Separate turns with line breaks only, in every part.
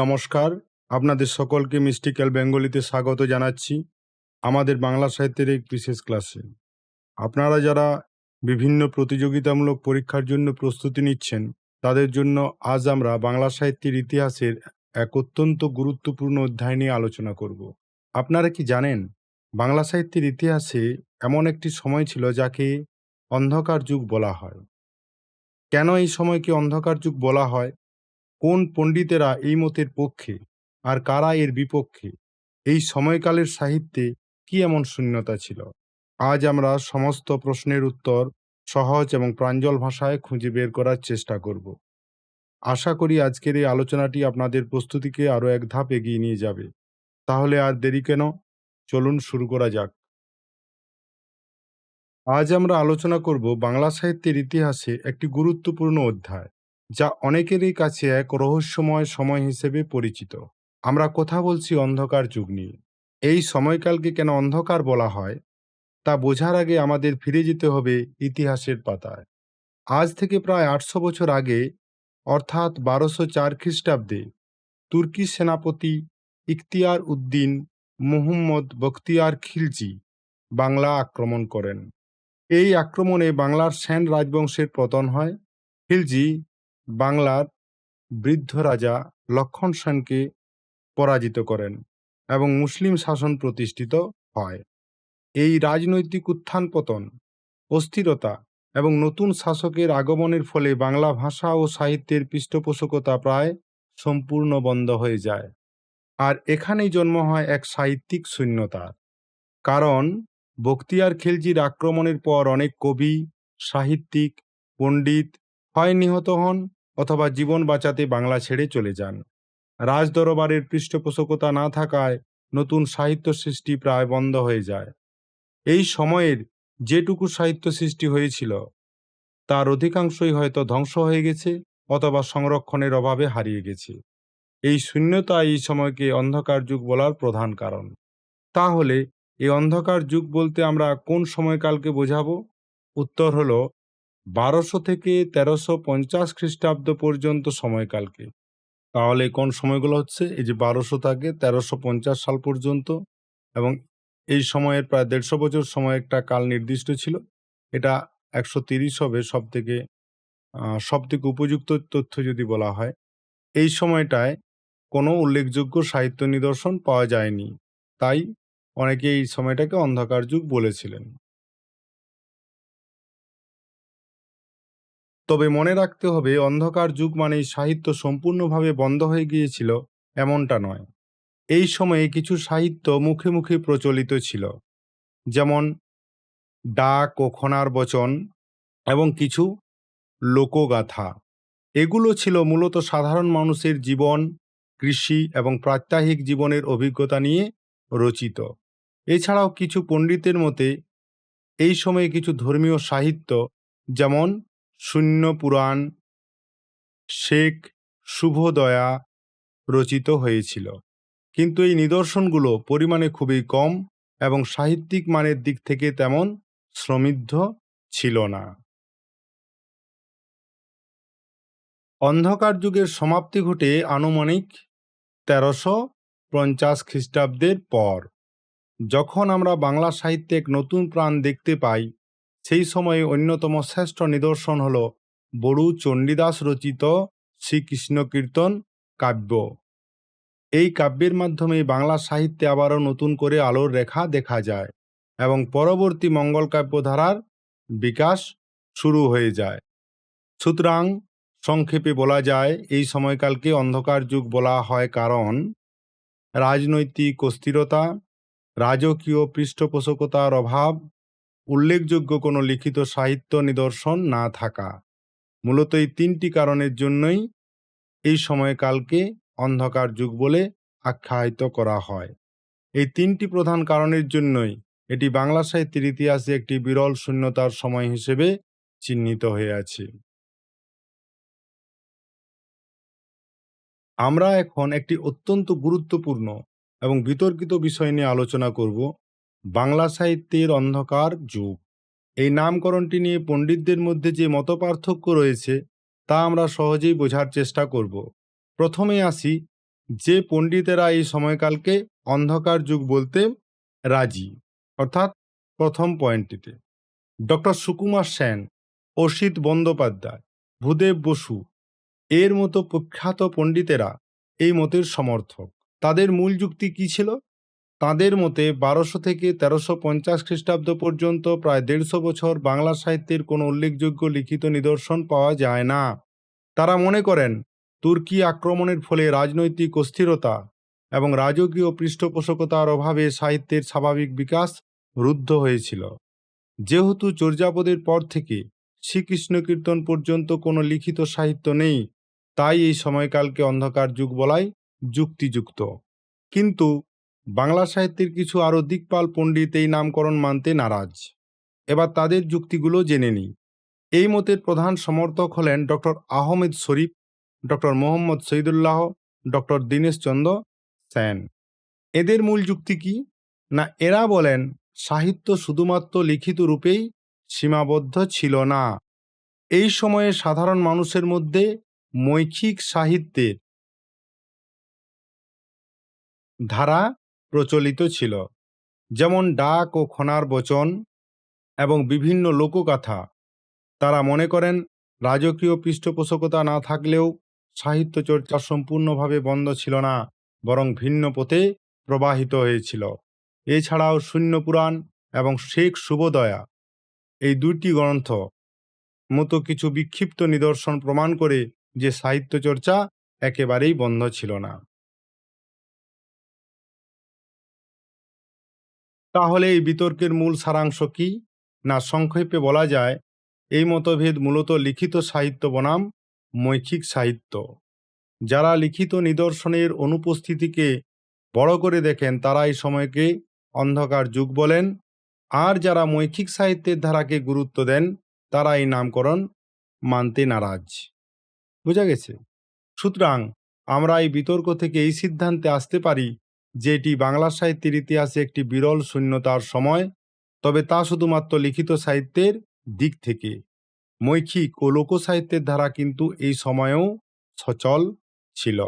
নমস্কার। আপনাদের সকলকে মিস্টিক্যাল বেঙ্গলিতে স্বাগত জানাচ্ছি আমাদের বাংলা সাহিত্যের এক বিশেষ ক্লাসে। আপনারা যারা বিভিন্ন প্রতিযোগিতামূলক পরীক্ষার জন্য প্রস্তুতি নিচ্ছেন, তাদের জন্য আজ আমরা বাংলা সাহিত্যের ইতিহাসের এক অত্যন্ত গুরুত্বপূর্ণ অধ্যায় নিয়ে আলোচনা করব। আপনারা কি জানেন, বাংলা সাহিত্যের ইতিহাসে এমন একটি সময় ছিল যাকে অন্ধকার যুগ বলা হয়। কেন এই সময়কে অন্ধকার যুগ বলা হয়? কোন পণ্ডিতেরা এই মতের পক্ষে আর কারা এর বিপক্ষে? এই সময়কালের সাহিত্যে কি এমন শূন্যতা ছিল? আজ আমরা সমস্ত প্রশ্নের উত্তর সহজ এবং প্রাঞ্জল ভাষায় খুঁজে বের করার চেষ্টা করব। আশা করি আজকের এই আলোচনাটি আপনাদের প্রস্তুতিকে আরও এক ধাপ এগিয়ে নিয়ে যাবে। তাহলে আর দেরি কেন? চলুন শুরু করা যাক। আজ আমরা আলোচনা করব বাংলা সাহিত্যের ইতিহাসে একটি গুরুত্বপূর্ণ অধ্যায়। যা অনেকেরই কাছে এক রহস্যময় সময় হিসেবে পরিচিত। আমরা কথা বলছি অন্ধকার যুগ নিয়ে। এই সময়কালকে কেন অন্ধকার বলা হয়? তা বোঝার আগে আমাদের ফিরে যেতে হবে ইতিহাসের পাতায়। আজ থেকে প্রায় আটশো বছর আগে, অর্থাৎ বারোশো চার খ্রিস্টাব্দে, তুর্কি সেনাপতি ইখতিয়ার উদ্দিন মুহম্মদ বখতিয়ার খিলজি বাংলা আক্রমণ করেন। এই আক্রমণে বাংলার সেন রাজবংশের পতন হয়। খিলজি বাংলার বৃদ্ধ রাজা লক্ষণ সেনকে পরাজিত করেন এবং মুসলিম শাসন প্রতিষ্ঠিত হয়। এই রাজনৈতিক উত্থান পতন, অস্থিরতা এবং নতুন শাসকের আগমনের ফলে বাংলা ভাষা ও সাহিত্যের পৃষ্ঠপোষকতা প্রায় সম্পূর্ণ বন্ধ হয়ে যায়। আর এখানেই জন্ম হয় এক সাহিত্যিক শূন্যতার কারণ বখতিয়ার খিলজির আক্রমণের পর অনেক কবি, সাহিত্যিক, পণ্ডিত হয় নিহত হন অথবা জীবন বাঁচাতে বাংলা ছেড়ে চলে যান। রাজদরবারের পৃষ্ঠপোষকতা না থাকায় নতুন সাহিত্য সৃষ্টি প্রায় বন্ধ হয়ে যায়। এই সময়ের যেটুকু সাহিত্য সৃষ্টি হয়েছিল, তার অধিকাংশই হয়তো ধ্বংস হয়ে গেছে অথবা সংরক্ষণের অভাবে হারিয়ে গেছে। এই শূন্যতা এই সময়কে অন্ধকার যুগ বলার প্রধান কারণ। তাহলে এই অন্ধকার যুগ বলতে আমরা কোন সময়কালকে বোঝাবো? উত্তর হলো বারোশো থেকে তেরোশো পঞ্চাশ খ্রিস্টাব্দ পর্যন্ত সময়কালকে। তাহলে কোন সময়গুলো হচ্ছে? এই যে বারোশো থেকে তেরোশো পঞ্চাশ সাল পর্যন্ত এবং এই সময়ের প্রায় দেড়শো বছর সময় একটা কাল নির্দিষ্ট ছিল। এটা একশো তিরিশ হবে সব থেকে সব থেকে উপযুক্ত তথ্য যদি বলা হয়। এই সময়টায় কোনো উল্লেখযোগ্য সাহিত্য নিদর্শন পাওয়া যায়নি। তাই অনেকে এই সময়টাকে অন্ধকার যুগ বলেছিলেন। তবে মনে রাখতে হবে, অন্ধকার যুগ মানেই সাহিত্য সম্পূর্ণভাবে বন্ধ হয়ে গিয়েছিল, এমনটা নয়। এই সময়ে কিছু সাহিত্য মুখে মুখে প্রচলিত ছিল, যেমন ডাক ও খনার বচন এবং কিছু লোকগাথা। এগুলো ছিল মূলত সাধারণ মানুষের জীবন, কৃষি এবং প্রাত্যহিক জীবনের অভিজ্ঞতা নিয়ে রচিত। এছাড়াও কিছু পণ্ডিতের মতে, এই সময়ে কিছু ধর্মীয় সাহিত্য, যেমন শূন্য পুরাণ শেখ শুভদয়া রচিত হয়েছিল। কিন্তু এই নিদর্শনগুলো পরিমাণে খুবই কম এবং সাহিত্যিক মানের দিক থেকে তেমন সমৃদ্ধ ছিল না। অন্ধকার যুগের সমাপ্তি ঘটে আনুমানিক তেরোশো পঞ্চাশ খ্রিস্টাব্দের পর। যখন আমরা বাংলা সাহিত্যে এক নতুন প্রাণ দেখতে পাই সেই সময়ে অন্যতম শ্রেষ্ঠ নিদর্শন হল বড়ু চণ্ডীদাস রচিত শ্রীকৃষ্ণ কীর্তন কাব্য। এই কাব্যের মাধ্যমে বাংলা সাহিত্যে আবারও নতুন করে আলোর রেখা দেখা যায় এবং পরবর্তী মঙ্গল কাব্য ধারার বিকাশ শুরু হয়ে যায়। সুতরাং সংক্ষেপে বলা যায়, এই সময়কালকে অন্ধকার যুগ বলা হয় কারণ রাজনৈতিক অস্থিরতা, রাজকীয় পৃষ্ঠপোষকতার অভাব উল্লেখযোগ্য কোনো লিখিত সাহিত্য নিদর্শন না থাকা। মূলত এই তিনটি কারণের জন্যই এই সময়কালকে অন্ধকার যুগ বলে আখ্যায়িত করা হয়। এই তিনটি প্রধান কারণের জন্যই এটি বাংলা সাহিত্যের ইতিহাসে একটি বিরল শূন্যতার সময় হিসেবে চিহ্নিত হয়ে আছে। আমরা এখন একটি অত্যন্ত গুরুত্বপূর্ণ এবং বিতর্কিত বিষয় নিয়ে আলোচনা করব। বাংলা সাহিত্যের অন্ধকার যুগ। এই নামকরণটি নিয়ে পণ্ডিতদের মধ্যে যে মতপার্থক্য রয়েছে, তা আমরা সহজেই বোঝার চেষ্টা করব। প্রথমে আসি, যে পণ্ডিতেরা এই সময়কালকে অন্ধকার যুগ বলতে রাজি, অর্থাৎ প্রথম পয়েন্টটিতে। ডক্টর সুকুমার সেন অসিত বন্দ্যোপাধ্যায়, ভূদেব বসু, এর মতো প্রখ্যাত পণ্ডিতেরা এই মতের সমর্থক। তাদের মূল যুক্তি কী ছিল? তাদের মতে বারোশো থেকে তেরোশো পঞ্চাশ খ্রিস্টাব্দ পর্যন্ত প্রায় দেড়শো বছর বাংলা সাহিত্যের কোনো উল্লেখযোগ্য লিখিত নিদর্শন পাওয়া যায় না। তারা মনে করেন, তুর্কি আক্রমণের ফলে রাজনৈতিক অস্থিরতা এবং রাজকীয় পৃষ্ঠপোষকতার অভাবে সাহিত্যের স্বাভাবিক বিকাশ রুদ্ধ হয়েছিল। যেহেতু চর্যাপদের পর থেকে শ্রীকৃষ্ণ কীর্তন পর্যন্ত কোনো লিখিত সাহিত্য নেই, তাই এই সময়কালকে অন্ধকার যুগ বলাই যুক্তিযুক্ত। কিন্তু বাংলা সাহিত্যের কিছু আরও দিকপাল পণ্ডিত এই নামকরণ মানতে নারাজ। এবার তাদের যুক্তিগুলো জেনে নিই। এই মতের প্রধান সমর্থক হলেন doctor Ahmed Sharif doctor Mohammad Shahidullah doctor Dineshchandra Sen. এদের মূল যুক্তি কি? না, এরা বলেন, সাহিত্য শুধুমাত্র লিখিত রূপেই সীমাবদ্ধ ছিল না। এই সময়ে সাধারণ মানুষের মধ্যে মৌখিক সাহিত্যের ধারা প্রচলিত ছিল, যেমন ডাক ও খনার বচন এবং বিভিন্ন লোকগাথা তারা মনে করেন, রাজকীয় পৃষ্ঠপোষকতা না থাকলেও সাহিত্য চর্চা সম্পূর্ণভাবে বন্ধ ছিল না, বরং ভিন্ন পথে প্রবাহিত হয়েছিল। এছাড়াও শূন্য পুরাণ এবং শেখ শুভদয়া এই দুইটি গ্রন্থ মতো কিছু বিক্ষিপ্ত নিদর্শন প্রমাণ করে যে সাহিত্য চর্চা একেবারেই বন্ধ ছিল না। তাহলে এই বিতর্কের মূল সারাংশ কি? না সংক্ষেপে বলা যায়, এই মতভেদ মূলত লিখিত সাহিত্য বনাম, মৌখিক সাহিত্য। যারা লিখিত নিদর্শনের অনুপস্থিতিকে বড় করে দেখেন, তারা এই সময়কে অন্ধকার যুগ বলেন। আর যারা মৌখিক সাহিত্যের ধারাকে গুরুত্ব দেন, তারা এই নামকরণ মানতে নারাজ। বোঝা গেছে? সুতরাং আমরা এই বিতর্ক থেকে এই সিদ্ধান্তে আসতে পারি যে এটি বাংলা সাহিত্যের ইতিহাসে একটি বিরল শূন্যতার সময়, তবে তা শুধুমাত্র লিখিত সাহিত্যের দিক থেকে। মৌখিক ও লোকসাহিত্যের ধারা কিন্তু এই সময়েও সচল ছিল।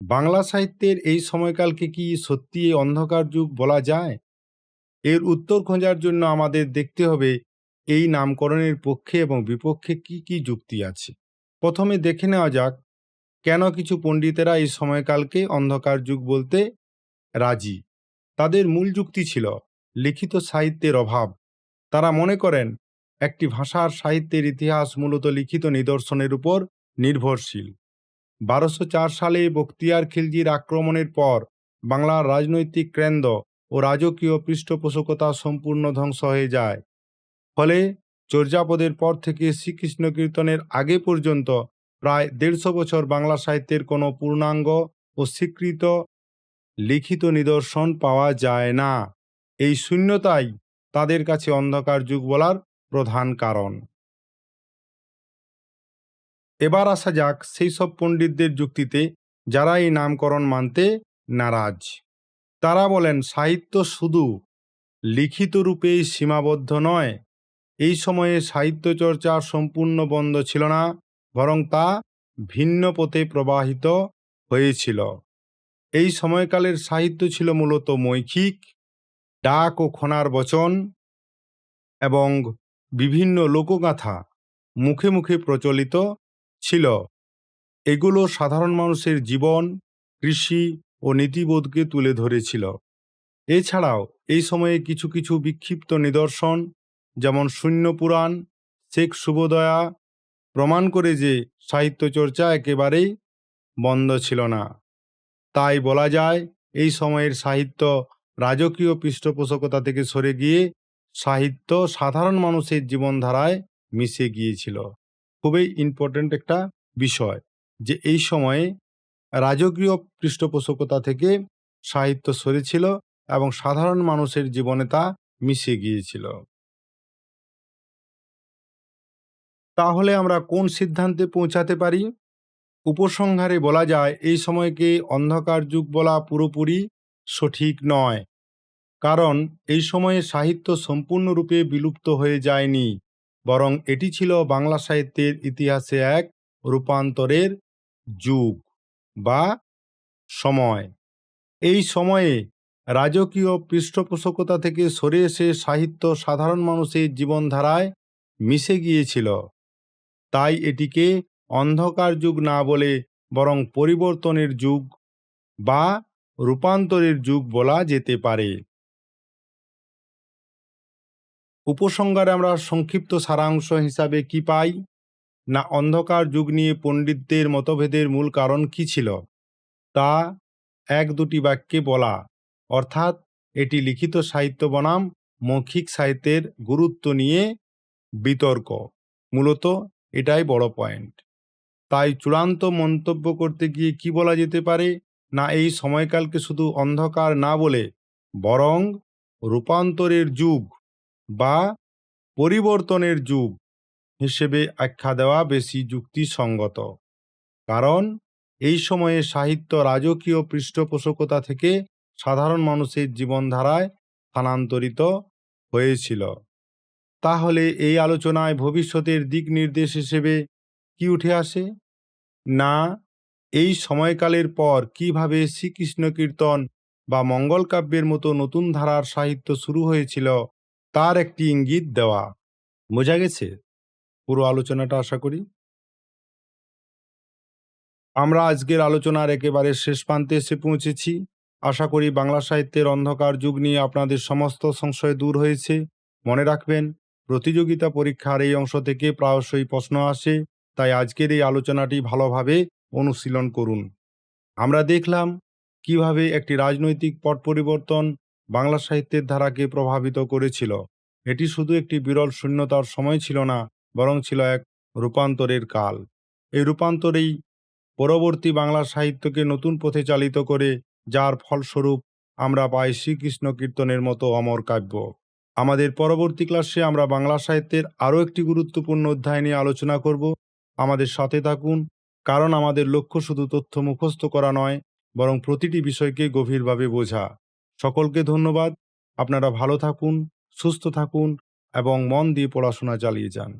বাংলা সাহিত্যের এই সময়কালকে কি সত্যি অন্ধকার যুগ বলা যায়? এর উত্তর খোঁজার জন্য আমাদের দেখতে হবে, এই নামকরণের পক্ষে এবং বিপক্ষে কি কি যুক্তি আছে। প্রথমে দেখে নেওয়া যাক কেন কিছু পণ্ডিতেরা এই সময়কালকে অন্ধকার যুগ বলতে রাজি? তাদের মূল যুক্তি ছিল, লিখিত সাহিত্যের অভাব। তারা মনে করেন, একটি ভাষার সাহিত্যের ইতিহাস মূলত লিখিত নিদর্শনের উপর নির্ভরশীল। বারোশো চার সালে বখতিয়ার খিলজির আক্রমণের পর বাংলার রাজনৈতিক কেন্দ্র ও রাজকীয় পৃষ্ঠপোষকতা সম্পূর্ণ ধ্বংস হয়ে যায়। ফলে চর্যাপদের পর থেকে শ্রীকৃষ্ণ কীর্তনের আগে পর্যন্ত প্রায় দেড়শো বছর বাংলা সাহিত্যের কোনো পূর্ণাঙ্গ ও স্বীকৃত লিখিত নিদর্শন পাওয়া যায় না। এই শূন্যতাই তাদের কাছে অন্ধকার যুগ বলার প্রধান কারণ। এবার আসা যাক সেই সব পণ্ডিতদের যুক্তিতে যারা এই নামকরণ মানতে নারাজ। তারা বলেন, সাহিত্য শুধু লিখিত রূপেই সীমাবদ্ধ নয়, এই সময়ে সাহিত্য চর্চা সম্পূর্ণ বন্ধ ছিল না। বরং তা ভিন্ন পথে প্রবাহিত হয়েছিল। এই সময়কালের সাহিত্য ছিল মূলত মৌখিক, ডাক ও খনার বচন এবং বিভিন্ন লোকগাথা মুখে মুখে প্রচলিত ছিল। এগুলো সাধারণ মানুষের জীবন, কৃষি ও নীতিবোধকে তুলে ধরেছিল। এছাড়াও এই সময়ে কিছু কিছু বিক্ষিপ্ত নিদর্শন যেমন শূন্য পুরাণ, শেখ শুভদয়া প্রমাণ করে যে সাহিত্য চর্চা একেবারেই বন্ধ ছিল না। তাই বলা যায়, এই সময়ের সাহিত্য রাজকীয় পৃষ্ঠপোষকতা থেকে সরে গিয়ে সাহিত্য সাধারণ মানুষের জীবনধারায় মিশে গিয়েছিল। খুবই ইম্পর্ট্যান্ট একটা বিষয় যে এই সময়ে রাজকীয় পৃষ্ঠপোষকতা থেকে সাহিত্য সরেছিল এবং সাধারণ মানুষের জীবনে তা মিশে গিয়েছিল। তাহলে আমরা কোন সিদ্ধান্তে পৌঁছাতে পারি? উপসংহারে বলা যায়, এই সময়কে অন্ধকার যুগ বলা পুরোপুরি সঠিক নয়। কারণ এই সময়ে সাহিত্য সম্পূর্ণরূপে বিলুপ্ত হয়ে যায়নি, বরং এটি ছিল বাংলা সাহিত্যের ইতিহাসে এক রূপান্তরের যুগ বা সময়। এই সময়ে রাজকীয় পৃষ্ঠপোষকতা থেকে সরে এসে সাহিত্য সাধারণ মানুষের জীবনধারায় মিশে গিয়েছিল। তাই এটিকে অন্ধকার যুগ না বলে বরং পরিবর্তনের যুগ বা রূপান্তরের যুগ বলা যেতে পারে। উপসংহারে আমরা সংক্ষিপ্ত সারাংশ হিসাবে কি পাই? না অন্ধকার যুগ নিয়ে পণ্ডিতদের মতভেদের মূল কারণ কি ছিল? তা এক দুটি বাক্যে বলা, অর্থাৎ এটি লিখিত সাহিত্য বনাম, মৌখিক সাহিত্যের গুরুত্ব নিয়ে বিতর্ক, মূলত এটাই বড় পয়েন্ট তাই চূড়ান্ত মন্তব্য করতে গিয়ে কি বলা যেতে পারে? না এই সময়কালকে শুধু অন্ধকার না বলে, বরং রূপান্তরের যুগ বা পরিবর্তনের যুগ হিসেবে আখ্যা দেওয়া বেশি যুক্তিসঙ্গত। কারণ এই সময়ে সাহিত্য রাজকীয় পৃষ্ঠপোষকতা থেকে সাধারণ মানুষের জীবনধারায় স্থানান্তরিত হয়েছিল। তাহলে এই আলোচনায় ভবিষ্যতের দিক নির্দেশ হিসেবে কি উঠে আসে? না, এই সময়কালের পর কীভাবে শ্রীকৃষ্ণ কীর্তন বা মঙ্গল কাব্যের মতো নতুন ধারার সাহিত্য শুরু হয়েছিল তার একটি ইঙ্গিত দেওয়া। বোঝা গেছে? পুরো আলোচনাটা আশা করি। আমরা আজকের আলোচনার একেবারে শেষ প্রান্তে এসে পৌঁছেছি। আশা করি বাংলা সাহিত্যের অন্ধকার যুগ নিয়ে আপনাদের সমস্ত সংশয় দূর হয়েছে। মনে রাখবেন প্রতিযোগিতা পরীক্ষার এই অংশ থেকে প্রায়শই প্রশ্ন আসে, তাই আজকের এই আলোচনাটি ভালোভাবে অনুশীলন করুন। আমরা দেখলাম কীভাবে একটি রাজনৈতিক পট পরিবর্তন বাংলা সাহিত্যের ধারাকে প্রভাবিত করেছিল। এটি শুধু একটি বিরল শূন্যতার সময় ছিল না, বরং ছিল এক রূপান্তরের কাল। এই রূপান্তরেই পরবর্তী বাংলা সাহিত্যকে নতুন পথে চালিত করে, যার ফলস্বরূপ আমরা পাই শ্রীকৃষ্ণ কীর্তনের মতো অমর কাব্য। আমাদের পরবর্তী ক্লাসে আমরা বাংলা সাহিত্যের আরও একটি গুরুত্বপূর্ণ অধ্যায় নিয়ে আলোচনা করব। আমাদের সাথে থাকুন, কারণ আমাদের লক্ষ্য শুধু তথ্য মুখস্থ করা নয়, বরং প্রতিটি বিষয়কে গভীরভাবে বোঝা। সকলকে ধন্যবাদ, আপনারা ভালো থাকুন, সুস্থ থাকুন, এবং মন দিয়ে পড়াশোনা চালিয়ে যান।